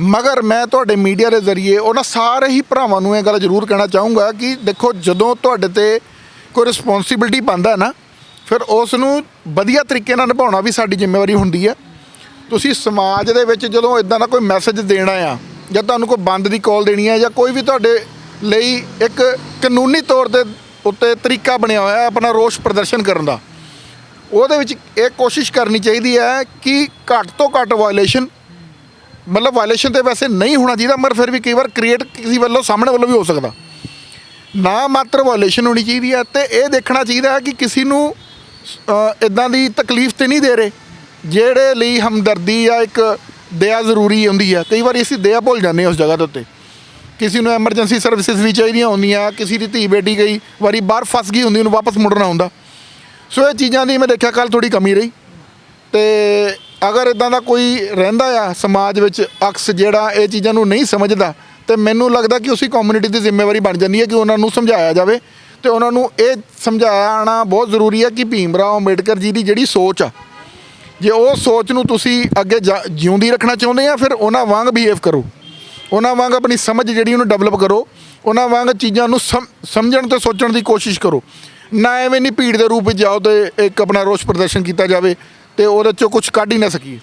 ਮਗਰ ਮੈਂ ਤੁਹਾਡੇ ਮੀਡੀਆ ਦੇ ਜ਼ਰੀਏ ਉਹਨਾਂ ਸਾਰੇ ਹੀ ਭਰਾਵਾਂ ਨੂੰ ਇਹ ਗੱਲ ਜ਼ਰੂਰ ਕਹਿਣਾ ਚਾਹੂੰਗਾ ਕਿ ਦੇਖੋ, ਜਦੋਂ ਤੁਹਾਡੇ ਤੇ ਕੋਈ ਰਿਸਪੌਂਸਿਬਿਲਟੀ ਬਣਦਾ ਨਾ, ਫਿਰ ਉਸ ਨੂੰ ਵਧੀਆ ਤਰੀਕੇ ਨਾਲ ਨਿਭਾਉਣਾ ਵੀ ਸਾਡੀ ਜ਼ਿੰਮੇਵਾਰੀ ਹੁੰਦੀ ਹੈ ਤੁਸੀਂ ਸਮਾਜ ਦੇ ਵਿੱਚ ਜਦੋਂ ਇਦਾਂ ਦਾ ਕੋਈ ਮੈਸੇਜ ਦੇਣਾ ਆ, ਜਾਂ ਤੁਹਾਨੂੰ ਕੋਈ ਬੰਦ ਦੀ ਕਾਲ ਦੇਣੀ ਹੈ ਜਾਂ ਕੋਈ ਵੀ ਤੁਹਾਡੇ ਲਈ ਇੱਕ ਕਾਨੂੰਨੀ ਤੌਰ ਦੇ ਉੱਤੇ ਤਰੀਕਾ ਬਣਿਆ ਹੋਇਆ ਹੈ ਆਪਣਾ ਰੋਸ ਪ੍ਰਦਰਸ਼ਨ ਕਰਨ ਦਾ। ਉਹਦੇ ਵਿੱਚ ਇਹ ਕੋਸ਼ਿਸ਼ ਕਰਨੀ ਚਾਹੀਦੀ ਹੈ ਕਿ ਘੱਟ ਤੋਂ ਘੱਟ ਵਾਇਲੇਸ਼ਨ ਮਤਲਬ ਵਾਇਲੇਸ਼ਨ ਤੇ ਵੈਸੇ ਨਹੀਂ ਹੋਣਾ ਚਾਹੀਦਾ ਮगर ਫਿਰ ਵੀ ਕਈ ਵਾਰ ਕ੍ਰੀਏਟ ਕਿਸੇ ਵੱਲੋਂ, ਸਾਹਮਣੇ ਵੱਲੋਂ ਵੀ ਹੋ ਸਕਦਾ। ਨਾ ਮਾਤਰ ਵਾਇਲੇਸ਼ਨ ਹੋਣੀ ਚਾਹੀਦੀ ਹੈ ਤੇ ਇਹ ਦੇਖਣਾ ਚਾਹੀਦਾ ਹੈ ਕਿ ਕਿਸੇ ਨੂੰ ਇਦਾਂ ਦੀ ਤਕਲੀਫ ਤੇ ਨਹੀਂ ਦੇ ਰਹੇ, ਜਿਹੜੇ ਲਈ ਹਮਦਰਦੀ ਜਾਂ ਇੱਕ ਦਇਆ ਜ਼ਰੂਰੀ ਹੁੰਦੀ ਹੈ। ਕਈ ਵਾਰ ਅਸੀਂ ਦਇਆ ਭੁੱਲ ਜਾਂਦੇ ਹਾਂ ਉਸ ਜਗ੍ਹਾ ਦੇ ਉੱਤੇ। ਕਿਸੇ ਨੂੰ ਐਮਰਜੈਂਸੀ ਸਰਵਿਸਿਜ਼ ਵੀ ਚਾਹੀਦੀਆਂ ਹੁੰਦੀਆਂ, ਕਿਸੇ ਦੀ ਧੀ ਬੇਟੀ ਗਈ, ਵਾਰੀ ਬਾਹਰ ਫਸ ਗਈ ਹੁੰਦੀ, ਉਹਨੂੰ ਵਾਪਸ ਮੁੜਨਾ ਹੁੰਦਾ। ਸੋ ਇਹ ਚੀਜ਼ਾਂ ਦੀ ਮੈਂ ਦੇਖਿਆ ਕੱਲ ਥੋੜੀ ਕਮੀ ਰਹੀ। ਤੇ ਅਗਰ ਇਦਾਂ ਦਾ ਕੋਈ ਰਹਿੰਦਾ ਆ ਸਮਾਜ ਵਿੱਚ ਅਕਸ ਜਿਹੜਾ ਇਹ ਚੀਜ਼ਾਂ ਨੂੰ ਨਹੀਂ ਸਮਝਦਾ, ਤੇ ਮੈਨੂੰ ਲੱਗਦਾ ਕਿ ਉਸੇ ਕਮਿਊਨਿਟੀ ਦੀ ਜ਼ਿੰਮੇਵਾਰੀ ਬਣ ਜਾਂਦੀ ਹੈ ਕਿ ਉਹਨਾਂ ਨੂੰ ਸਮਝਾਇਆ ਜਾਵੇ। ਤੇ ਉਹਨਾਂ ਨੂੰ ਇਹ ਸਮਝਾਉਣਾ ਬਹੁਤ ਜ਼ਰੂਰੀ ਹੈ ਕਿ ਭੀਮ ਰਾਓ ਅੰਬੇਡਕਰ ਜੀ ਦੀ ਜਿਹੜੀ ਸੋਚ ਆ, ਜੇ ਉਹ ਸੋਚ ਨੂੰ ਤੁਸੀਂ ਅੱਗੇ ਜਾ- ਜਿਉਂਦੀ ਰੱਖਣਾ ਚਾਹੁੰਦੇ ਆ, ਫਿਰ ਉਹਨਾਂ ਵਾਂਗ ਬਿਹੇਵ ਕਰੋ। ਉਹਨਾਂ ਵਾਂਗ ਆਪਣੀ ਸਮਝ ਜਿਹੜੀ ਉਹਨੂੰ ਡਿਵੈਲਪ ਕਰੋ, ਉਹਨਾਂ ਵਾਂਗ ਚੀਜ਼ਾਂ ਨੂੰ ਸਮਝਣ ਤੇ ਸੋਚਣ ਦੀ ਕੋਸ਼ਿਸ਼ ਕਰੋ। ਨਾ ਐਵੇਂ ਨਹੀਂ ਭੀੜ ਦੇ ਰੂਪ ਵਿੱਚ ਜਾਓ ਤੇ ਇੱਕ ਆਪਣਾ ਰੋਸ ਪ੍ਰਦਰਸ਼ਨ ਕੀਤਾ ਜਾਵੇ ਤੇ ਉਹਦੇ ਚੋਂ ਕੁਝ ਕੱਢ ਹੀ ਨਾ ਸਕੀਏ।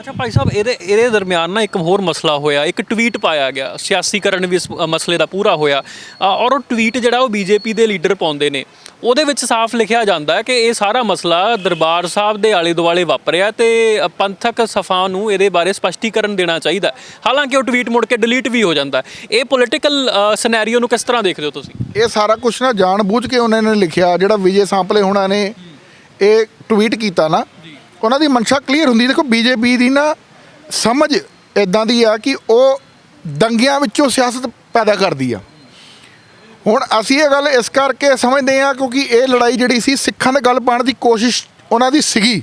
ਅੱਛਾ ਭਾਈ ਸਾਹਿਬ, ਇਹਦੇ ਇਹਦੇ ਦਰਮਿਆਨ ਨਾ ਇੱਕ ਹੋਰ ਮਸਲਾ ਹੋਇਆ, ਇੱਕ ਟਵੀਟ ਪਾਇਆ ਗਿਆ, ਸਿਆਸੀਕਰਨ ਵੀ ਇਸ ਮਸਲੇ ਦਾ ਪੂਰਾ ਹੋਇਆ। ਔਰ ਉਹ ਟਵੀਟ ਜਿਹੜਾ ਉਹ ਬੀਜੇਪੀ ਦੇ ਲੀਡਰ ਪਾਉਂਦੇ ਨੇ। ਉਹਦੇ ਵਿੱਚ ਸਾਫ਼ ਲਿਖਿਆ ਜਾਂਦਾ ਹੈ ਕਿ ਇਹ ਸਾਰਾ ਮਸਲਾ ਦਰਬਾਰ ਸਾਹਿਬ ਦੇ ਆਲੇ ਦੁਆਲੇ ਵਾਪਰਿਆ ਤੇ ਪੰਥਕ ਸਫਾ ਨੂੰ ਇਹਦੇ ਬਾਰੇ ਸਪਸ਼ਟੀਕਰਨ ਦੇਣਾ ਚਾਹੀਦਾ ਹਾਲਾਂਕਿ ਉਹ ਟਵੀਟ ਮੁੜ ਕੇ ਡਿਲੀਟ ਵੀ ਹੋ ਜਾਂਦਾ ਇਹ ਪੋਲੀਟੀਕਲ ਸਿਨੈਰੀਓ ਨੂੰ ਕਿਸ ਤਰ੍ਹਾਂ ਦੇਖਦੇ ਹੋ ਤੁਸੀਂ? ਇਹ ਸਾਰਾ ਕੁਝ ਨਾ ਜਾਣ ਬੁੱਝ ਕੇ ਉਹਨਾਂ ਨੇ ਲਿਖਿਆ, ਜਿਹੜਾ ਵਿਜੇ ਸਾਂਪਲੇ ਹੋਣਾ ਨੇ ਇਹ ਟਵੀਟ ਕੀਤਾ ਨਾ। ਉਹਨਾਂ ਦੀ ਮਨਸ਼ਾ ਕਲੀਅਰ ਹੁੰਦੀ। ਦੇਖੋ ਬੀਜੇਪੀ ਦੀ ਨਾ ਸਮਝ ਇਦਾਂ ਦੀ ਆ ਕਿ ਉਹ ਦੰਗਿਆਂ ਵਿੱਚੋਂ ਸਿਆਸਤ ਪੈਦਾ ਕਰਦੀ ਆ। ਹੁਣ ਅਸੀਂ ਇਹ ਗੱਲ ਇਸ ਕਰਕੇ ਸਮਝਦੇ ਆ ਕਿਉਂਕਿ ਇਹ ਲੜਾਈ ਜਿਹੜੀ ਸੀ, ਸਿੱਖਾਂ ਦੇ ਗੱਲ ਪਾਉਣ ਦੀ ਕੋਸ਼ਿਸ਼ ਉਹਨਾਂ ਦੀ ਸੀਗੀ।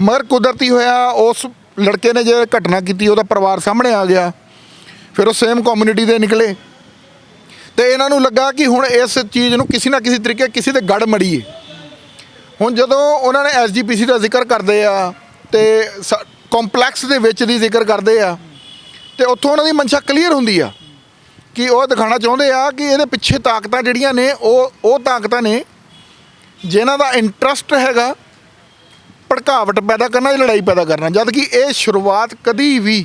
ਮਗਰ ਕੁਦਰਤੀ ਹੋਇਆ, ਉਸ ਲੜਕੇ ਨੇ ਜੇ ਘਟਨਾ ਕੀਤੀ, ਉਹਦਾ ਪਰਿਵਾਰ ਸਾਹਮਣੇ ਆ ਗਿਆ। ਫਿਰ ਉਹ ਸੇਮ ਕਮਿਊਨਿਟੀ ਦੇ ਨਿਕਲੇ। ਤੇ ਇਹਨਾਂ ਨੂੰ ਲੱਗਾ ਕਿ ਹੁਣ ਇਸ ਚੀਜ਼ ਨੂੰ ਕਿਸੇ ਨਾ ਕਿਸੇ ਤਰੀਕੇ ਕਿਸੇ ਦੇ ਗੜ ਮੜੀਏ। ਹੁਣ ਜਦੋਂ ਉਹਨਾਂ ਨੇ ਐਸਜੀਪੀਸੀ ਦਾ ਜ਼ਿਕਰ ਕਰਦੇ ਆ ਤੇ ਕੰਪਲੈਕਸ ਦੇ ਵਿੱਚ ਦੀ ਜ਼ਿਕਰ ਕਰਦੇ ਆ ਤੇ ਉੱਥੋਂ ਉਹਨਾਂ ਦੀ ਮਨਸ਼ਾ ਕਲੀਅਰ ਹੁੰਦੀ ਆ ਕਿ ਉਹ ਦਿਖਾਣਾ ਚਾਹੁੰਦੇ ਆ ਕਿ ਇਹਦੇ ਪਿੱਛੇ ਤਾਕਤਾਂ ਜਿਹੜੀਆਂ ਨੇ ਉਹ ਉਹ ਤਾਕਤਾਂ ਨੇ ਜਿਨ੍ਹਾਂ ਦਾ ਇੰਟਰਸਟ ਹੈਗਾ ਭੜਕਾਵਟ ਪੈਦਾ ਕਰਨਾ ਜਾਂ ਲੜਾਈ ਪੈਦਾ ਕਰਨਾ, ਜਦ ਕਿ ਇਹ ਸ਼ੁਰੂਆਤ ਕਦੀ ਵੀ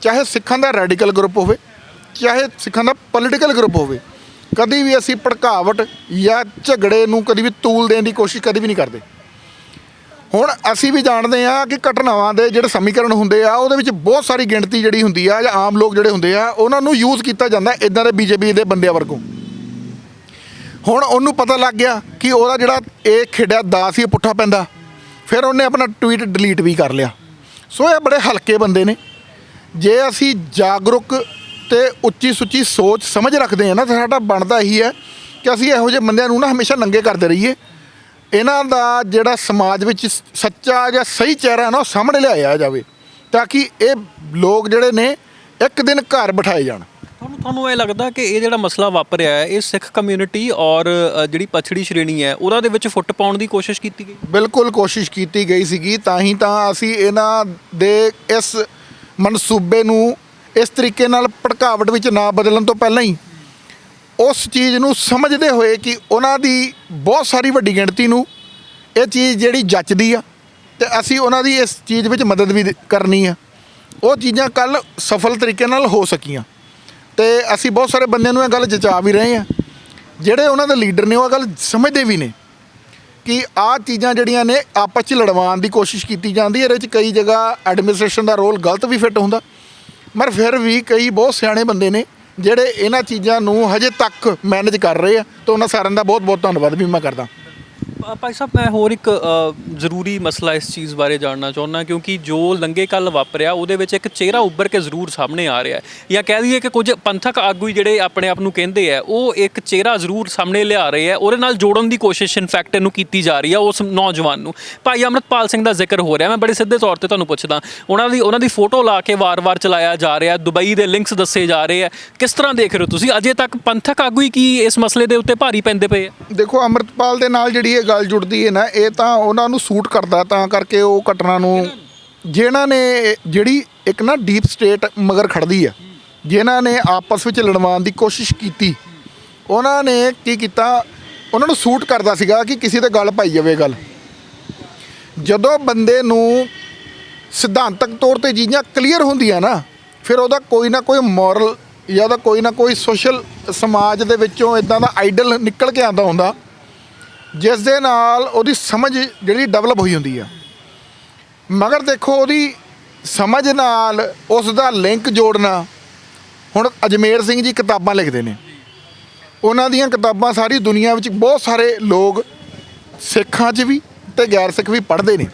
ਚਾਹੇ ਸਿੱਖਾਂ ਦਾ ਰੈਡੀਕਲ ਗਰੁੱਪ ਹੋਵੇ, ਚਾਹੇ ਸਿੱਖਾਂ ਦਾ ਪੋਲੀਟੀਕਲ ਗਰੁੱਪ ਹੋਵੇ ਕਦੀ ਵੀ ਅਸੀਂ ਭੜਕਾਵਟ ਜਾਂ ਝਗੜੇ ਨੂੰ ਕਦੀ ਵੀ ਤੂਲ ਦੇਣ ਦੀ ਕੋਸ਼ਿਸ਼ ਕਦੀ ਵੀ ਨਹੀਂ ਕਰਦੇ। ਹੁਣ ਅਸੀਂ ਵੀ ਜਾਣਦੇ ਆ ਕਿ ਘਟਨਾਵਾਂ ਦੇ ਜਿਹੜੇ ਸਮੀਕਰਨ ਹੁੰਦੇ ਆ, ਉਹਦੇ ਵਿੱਚ ਬਹੁਤ ਸਾਰੀ ਗਿਣਤੀ ਜਿਹੜੀ ਹੁੰਦੀ ਆ ਜਾਂ ਆਮ ਲੋਕ ਜਿਹੜੇ ਹੁੰਦੇ ਆ, ਉਹਨਾਂ ਨੂੰ ਯੂਜ਼ ਕੀਤਾ ਜਾਂਦਾ ਇਦਾਂ ਦੇ ਬੀਜੇਪੀ ਦੇ ਬੰਦਿਆਂ ਵਰਗੋਂ। ਹੁਣ ਉਹਨੂੰ ਪਤਾ ਲੱਗ ਗਿਆ ਕਿ ਉਹਦਾ ਜਿਹੜਾ ਇਹ ਖੇਡਿਆ ਦਾਸ ਹੀ ਪੁੱਠਾ ਪੈਂਦਾ। ਫਿਰ ਉਹਨੇ ਆਪਣਾ ਟਵੀਟ ਡਿਲੀਟ ਵੀ ਕਰ ਲਿਆ। ਸੋ ਇਹ ਬੜੇ ਹਲਕੇ ਬੰਦੇ ਨੇ। ਜੇ ਅਸੀਂ ਜਾਗਰੂਕ ਤੇ ਉੱਚੀ ਸੁੱਚੀ ਸੋਚ ਸਮਝ ਰੱਖਦੇ ਹਾਂ ਨਾ ਤਾਂ ਸਾਡਾ ਬਣਦਾ ਹੀ ਹੈ ਕਿ ਅਸੀਂ ਇਹੋ ਜਿਹੇ ਬੰਦਿਆਂ ਨੂੰ ਨਾ ਹਮੇਸ਼ਾ ਨੰਗੇ ਕਰਦੇ ਰਹੀਏ। ਇਹਨਾਂ ਦਾ ਜਿਹੜਾ ਸਮਾਜ ਵਿੱਚ ਸੱਚਾ ਜਾਂ ਸਹੀ ਚਿਹਰਾ ਨਾ ਉਹ ਸਾਹਮਣੇ ਲਿਆਇਆ ਜਾਵੇ ਤਾਂ ਕਿ ਇਹ ਲੋਕ ਜਿਹੜੇ ਨੇ ਇੱਕ ਦਿਨ ਘਰ ਬਿਠਾਏ ਜਾਣ। ਤੁਹਾਨੂੰ ਤੁਹਾਨੂੰ ਇਹ ਲੱਗਦਾ ਕਿ ਇਹ ਜਿਹੜਾ ਮਸਲਾ ਵਾਪਰਿਆ ਹੈ ਇਹ ਸਿੱਖ ਕਮਿਊਨਿਟੀ ਔਰ ਜਿਹੜੀ ਪਛੜੀ ਸ਼੍ਰੇਣੀ ਹੈ ਉਹਦਾ ਦੇ ਵਿੱਚ ਫੁੱਟ ਪਾਉਣ ਦੀ ਕੋਸ਼ਿਸ਼ ਕੀਤੀ ਗਈ? ਬਿਲਕੁਲ ਕੋਸ਼ਿਸ਼ ਕੀਤੀ ਗਈ ਸੀਗੀ ਤਾਂ ਹੀ ਤਾਂ ਅਸੀਂ ਇਹਨਾਂ ਦੇ ਇਸ ਮਨਸੂਬੇ ਨੂੰ ਇਸ ਤਰੀਕੇ ਨਾਲ ਭੜਕਾਵਟ ਵਿੱਚ ਨਾ ਬਦਲਣ ਤੋਂ ਪਹਿਲਾਂ ਹੀ ਉਸ ਚੀਜ਼ ਨੂੰ ਸਮਝਦੇ ਹੋਏ ਕਿ ਉਹਨਾਂ ਦੀ ਬਹੁਤ ਸਾਰੀ ਵੱਡੀ ਗਿਣਤੀ ਨੂੰ ਇਹ ਚੀਜ਼ ਜਿਹੜੀ ਜੱਚਦੀ ਆ ਤੇ ਅਸੀਂ ਉਹਨਾਂ ਦੀ ਇਸ ਚੀਜ਼ ਵਿੱਚ ਮਦਦ ਵੀ ਕਰਨੀ ਆ। ਉਹ ਚੀਜ਼ਾਂ ਕੱਲ ਸਫਲ ਤਰੀਕੇ ਨਾਲ ਹੋ ਸਕੀਆਂ। ਤੇ ਅਸੀਂ ਬਹੁਤ ਸਾਰੇ ਬੰਦਿਆਂ ਨੂੰ ਇਹ ਗੱਲ ਜਚਾ ਵੀ ਰਹੇ ਆ ਜਿਹੜੇ ਉਹਨਾਂ ਦੇ ਲੀਡਰ ਨੇ ਉਹ ਇਹ ਗੱਲ ਸਮਝਦੇ ਵੀ ਨੇ ਕਿ ਆਹ ਚੀਜ਼ਾਂ ਜਿਹੜੀਆਂ ਨੇ ਆਪਸ 'ਚ ਲੜਵਾਉਣ ਦੀ ਕੋਸ਼ਿਸ਼ ਕੀਤੀ ਜਾਂਦੀ ਹੈ, ਇਹਦੇ 'ਚ ਕਈ ਜਗ੍ਹਾ ਐਡਮਿਨਿਸਟ੍ਰੇਸ਼ਨ ਦਾ ਰੋਲ ਗਲਤ ਵੀ ਫਿੱਟ ਹੁੰਦਾ। ਪਰ ਫਿਰ ਵੀ ਕਈ ਬਹੁਤ ਸਿਆਣੇ ਬੰਦੇ ਨੇ ਜਿਹੜੇ ਇਹਨਾਂ ਚੀਜ਼ਾਂ ਨੂੰ ਹਜੇ ਤੱਕ ਮੈਨੇਜ ਕਰ ਰਹੇ ਆ, ਤਾਂ ਉਹਨਾਂ ਸਾਰਿਆਂ ਦਾ ਬਹੁਤ ਬਹੁਤ ਧੰਨਵਾਦ ਵੀ ਮੈਂ ਕਰਦਾ। ਅ, ਭਾਈ ਸਾਹਿਬ ਮੈਂ ਹੋਰ ਇੱਕ ਅ, ਜ਼ਰੂਰੀ ਮਸਲਾ ਇਸ ਚੀਜ਼ ਬਾਰੇ ਜਾਣਨਾ ਚਾਹੁੰਦਾ ਕਿਉਂਕਿ ਜੋ ਲੰਗੇ ਕੱਲ ਵਾਪਰਿਆ ਉਹਦੇ ਵਿੱਚ ਇੱਕ ਚਿਹਰਾ ਉੱਭਰ ਕੇ ਜ਼ਰੂਰ ਸਾਹਮਣੇ ਆ ਰਿਹਾ ਹੈ। ਜਾਂ ਕਹਿ ਦਈਏ ਕਿ ਕੁਝ ਪੰਥਕ ਆਗੂ ਜਿਹੜੇ ਆਪਣੇ ਆਪ ਨੂੰ ਕਹਿੰਦੇ ਆ ਉਹ ਇੱਕ ਚਿਹਰਾ ਜ਼ਰੂਰ ਸਾਹਮਣੇ ਲਿਆ ਰਹੇ ਆ ਉਹਦੇ ਨਾਲ ਜੋੜਨ ਦੀ ਕੋਸ਼ਿਸ਼ ਇਨਫੈਕਟ ਇਹਨੂੰ ਕੀਤੀ ਜਾ ਰਹੀ ਆ ਉਸ ਨੌਜਵਾਨ ਨੂੰ। ਭਾਈ ਅਮਰਤਪਾਲ ਸਿੰਘ ਦਾ ਜ਼ਿਕਰ ਹੋ ਰਿਹਾ ਮੈਂ ਬੜੇ ਸਿੱਧੇ ਤੌਰ ਤੇ ਤੁਹਾਨੂੰ ਪੁੱਛਦਾ ਉਹਨਾਂ ਦੀ ਉਹਨਾਂ ਦੀ ਫੋਟੋ ਲਾ ਕੇ ਵਾਰ-ਵਾਰ ਚਲਾਇਆ ਜਾ ਰਿਹਾ ਦੁਬਈ ਦੇ ਲਿੰਕਸ ਦੱਸੇ ਜਾ ਰਹੇ ਆ ਕਿਸ ਤਰ੍ਹਾਂ ਦੇਖ ਰਹੇ ਹੋ ਤੁਸੀਂ? ਅਜੇ ਤੱਕ ਪੰਥਕ ਆਗੂ ਹੀ ਕੀ ਇਸ ਮਸਲੇ ਦੇ ਉੱਤੇ ਭਾਰੀ ਪੈਂਦੇ ਪਏ ਆ? ਦੇਖੋ ਅਮਰਤਪਾਲ ਦੇ ਨਾਲ ਜਿਹੜੀ ਇਹ ਗੱਲ ਜੁੜਦੀ ਹੈ ਨਾ, ਇਹ ਤਾਂ ਉਹਨਾਂ ਨੂੰ ਸੂਟ ਕਰਦਾ ਤਾਂ ਕਰਕੇ ਉਹ ਘਟਨਾ ਨੂੰ ਜਿਨ੍ਹਾਂ ਨੇ ਜਿਹੜੀ ਇੱਕ ਨਾ ਡੀਪ ਸਟੇਟ ਮਗਰ ਖੜਦੀ ਆ, ਜਿਨ੍ਹਾਂ ਨੇ ਆਪਸ ਵਿੱਚ ਲੜਵਾਉਣ ਦੀ ਕੋਸ਼ਿਸ਼ ਕੀਤੀ, ਉਹਨਾਂ ਨੇ ਕੀ ਕੀਤਾ, ਉਹਨਾਂ ਨੂੰ ਸੂਟ ਕਰਦਾ ਸੀਗਾ ਕਿ ਕਿਸੇ ਤੇ ਗੱਲ ਪਾਈ ਜਾਵੇ ਗੱਲ। ਜਦੋਂ ਬੰਦੇ ਨੂੰ ਸਿਧਾਂਤਕ ਤੌਰ ਤੇ ਚੀਜ਼ਾਂ ਕਲੀਅਰ ਹੁੰਦੀਆਂ ਨਾ, ਫਿਰ ਉਹਦਾ ਕੋਈ ਨਾ ਕੋਈ ਮੋਰਲ ਜਾਂ ਉਹਦਾ ਕੋਈ ਨਾ ਕੋਈ ਸੋਸ਼ਲ ਸਮਾਜ ਦੇ ਵਿੱਚੋਂ ਇਦਾਂ ਦਾ ਆਈਡਲ ਨਿਕਲ ਕੇ ਆਉਂਦਾ ਹੁੰਦਾ। ਜਿਸ ਦੇ ਨਾਲ ਉਹਦੀ ਸਮਝ ਜਿਹੜੀ ਡਿਵੈਲਪ ਹੋਈ ਹੁੰਦੀ ਆ। ਮਗਰ ਦੇਖੋ ਉਹਦੀ ਸਮਝ ਨਾਲ ਉਸ ਦਾ ਲਿੰਕ ਜੋੜਨਾ। ਹੁਣ ਅਜਮੇਰ ਸਿੰਘ ਜੀ ਕਿਤਾਬਾਂ ਲਿਖਦੇ ਨੇ। ਉਹਨਾਂ ਦੀਆਂ ਕਿਤਾਬਾਂ ਸਾਰੀ ਦੁਨੀਆ ਵਿੱਚ ਬਹੁਤ ਸਾਰੇ ਲੋਕ ਸਿੱਖਾਂ 'ਚ ਵੀ ਤੇ ਗੈਰ ਸਿੱਖ ਵੀ ਪੜ੍ਹਦੇ ਨੇ।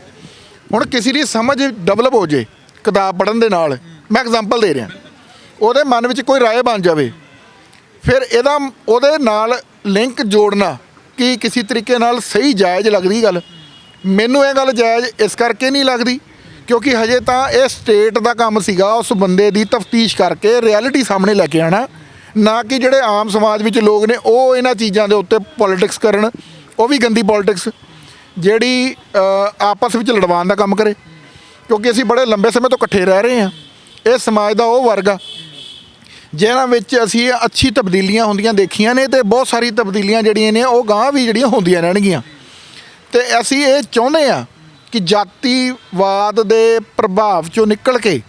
ਹੁਣ ਕਿਸੇ ਦੀ ਸਮਝ ਡਿਵੈਲਪ ਹੋ ਜੇ ਕਿਤਾਬ ਪੜ੍ਹਨ ਦੇ ਨਾਲ, ਮੈਂ ਐਗਜ਼ਾਮਪਲ ਦੇ ਰਿਹਾ। ਉਹਦੇ ਮਨ ਵਿੱਚ ਕੋਈ ਰਾਏ ਬਣ ਜਾਵੇ, ਫਿਰ ਇਹਦਾ ਉਹਦੇ ਨਾਲ ਲਿੰਕ ਜੋੜਨਾ ਕਿ ਕਿਸੇ ਤਰੀਕੇ ਨਾਲ ਸਹੀ ਜਾਇਜ਼ ਲੱਗਦੀ ਗੱਲ। ਮੈਨੂੰ ਇਹ ਗੱਲ ਜਾਇਜ਼ ਇਸ ਕਰਕੇ ਨਹੀਂ ਲੱਗਦੀ ਕਿਉਂਕਿ ਹਜੇ ਤਾਂ ਇਹ ਸਟੇਟ ਦਾ ਕੰਮ ਸੀਗਾ, ਉਸ ਬੰਦੇ ਦੀ ਤਫਤੀਸ਼ ਕਰਕੇ ਰਿਐਲਿਟੀ ਸਾਹਮਣੇ ਲੈ ਕੇ ਆਣਾ। ਨਾ ਕਿ ਜਿਹੜੇ ਆਮ ਸਮਾਜ ਵਿੱਚ ਲੋਕ ਨੇ, ਉਹ ਇਹਨਾਂ ਚੀਜ਼ਾਂ ਦੇ ਉੱਤੇ ਪੋਲਿਟਿਕਸ ਕਰਨ, ਉਹ ਵੀ ਗੰਦੀ ਪੋਲਿਟਿਕਸ ਜਿਹੜੀ ਆਪਸ ਵਿੱਚ ਲੜਵਾਉਣ ਦਾ ਕੰਮ ਕਰੇ। ਕਿਉਂਕਿ ਅਸੀਂ ਬੜੇ ਲੰਬੇ ਸਮੇਂ ਤੋਂ ਇਕੱਠੇ ਰਹਿ ਰਹੇ ਹਾਂ। ਇਹ ਸਮਾਜ ਦਾ ਉਹ ਵਰਗ ਆ। ਜਿਹਨਾਂ ਵਿੱਚ ਅਸੀਂ ਅੱਛੀ ਤਬਦੀਲੀਆਂ ਹੁੰਦੀਆਂ ਦੇਖੀਆਂ ਨੇ ਤੇ ਬਹੁਤ ਸਾਰੀ ਤਬਦੀਲੀਆਂ ਜਿਹੜੀਆਂ ਨੇ, ਉਹ ਗਾਂ ਵੀ ਜਿਹੜੀਆਂ ਹੁੰਦੀਆਂ ਰਹਿਣਗੀਆਂ। ਤੇ ਅਸੀਂ ਇਹ ਚਾਹੁੰਦੇ ਆ ਕਿ ਜਾਤੀਵਾਦ ਦੇ ਪ੍ਰਭਾਵ ਚੋਂ ਨਿਕਲ ਕੇ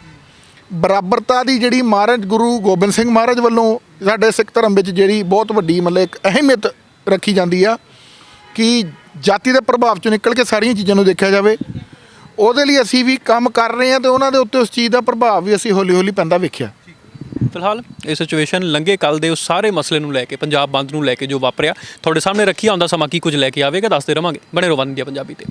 ਬਰਾਬਰਤਾ ਦੀ ਜਿਹੜੀ ਮਹਾਰਾਜ ਗੁਰੂ ਗੋਬਿੰਦ ਸਿੰਘ ਮਹਾਰਾਜ ਵੱਲੋਂ ਸਾਡੇ ਸਿੱਖ ਧਰਮ ਵਿੱਚ ਜਿਹੜੀ ਬਹੁਤ ਵੱਡੀ ਮਤਲਬ ਇੱਕ ਅਹਿਮੀਅਤ ਰੱਖੀ ਜਾਂਦੀ ਆ ਕਿ ਜਾਤੀ ਦੇ ਪ੍ਰਭਾਵ ਚੋਂ ਨਿਕਲ ਕੇ ਸਾਰੀਆਂ ਚੀਜ਼ਾਂ ਨੂੰ ਦੇਖਿਆ ਜਾਵੇ। ਉਹਦੇ ਲਈ ਅਸੀਂ ਵੀ ਕੰਮ ਕਰ ਰਹੇ ਹਾਂ ਤੇ ਉਹਨਾਂ ਦੇ ਉੱਤੇ ਉਸ ਚੀਜ਼ ਦਾ ਪ੍ਰਭਾਵ ਵੀ ਅਸੀਂ ਹੌਲੀ ਹੌਲੀ ਪੈਂਦਾ ਵੇਖਿਆ। ਫਿਲਹਾਲ ਇਹ ਸਿਚੁਏਸ਼ਨ ਲੰਗੇ ਕੱਲ ਦੇ ਉਸ ਸਾਰੇ ਮਸਲੇ ਨੂੰ ਲੈ ਕੇ, ਪੰਜਾਬ ਬੰਦ ਨੂੰ ਲੈ ਕੇ ਜੋ ਵਾਪਰਿਆ, ਤੁਹਾਡੇ ਸਾਹਮਣੇ ਰੱਖਿਆ ਹੁੰਦਾ ਸਮਾਂ, ਕੀ ਕੁਝ ਲੈ ਕੇ ਆਵੇਗਾ, ਦੱਸਦੇ ਰਵਾਂਗੇ। ਬਣੇ ਰਹੋ ਵਨ ਇੰਡੀਆ ਪੰਜਾਬੀ ਤੇ।